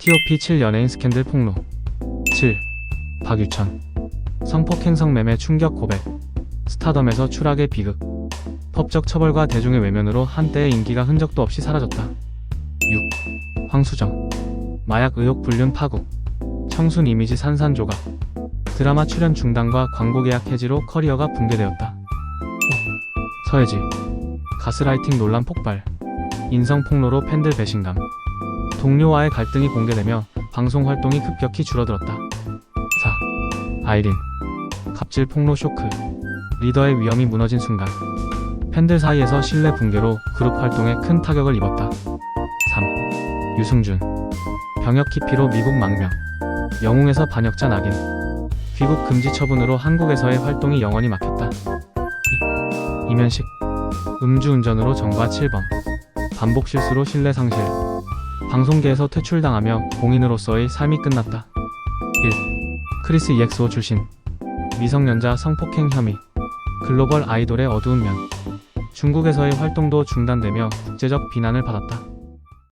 TOP 7 연예인 스캔들 폭로. 7. 박유천. 성폭행 성 매매 충격 고백. 스타덤에서 추락의 비극. 법적 처벌과 대중의 외면으로 한때의 인기가 흔적도 없이 사라졌다. 6. 황수정. 마약 의혹 불륜 파국. 청순 이미지 산산조각. 드라마 출연 중단과 광고 계약 해지로 커리어가 붕괴되었다. 5. 서예지. 가스라이팅 논란 폭발. 인성 폭로로 팬들 배신감 동료와의 갈등이 공개되며 방송 활동이 급격히 줄어들었다. 4. 아이린. 갑질 폭로 쇼크. 리더의 위험이 무너진 순간 팬들 사이에서 신뢰 붕괴로 그룹 활동에 큰 타격을 입었다. 3. 유승준. 병역 기피로 미국 망명. 영웅에서 반역자 낙인. 귀국 금지 처분으로 한국에서의 활동이 영원히 막혔다. 2. 이면식. 음주운전으로 정과 7범 반복 실수로 신뢰 상실 방송계에서 퇴출당하며 공인으로서의 삶이 끝났다. 1. 크리스 EXO 출신. 미성년자 성폭행 혐의. 글로벌 아이돌의 어두운 면. 중국에서의 활동도 중단되며 국제적 비난을 받았다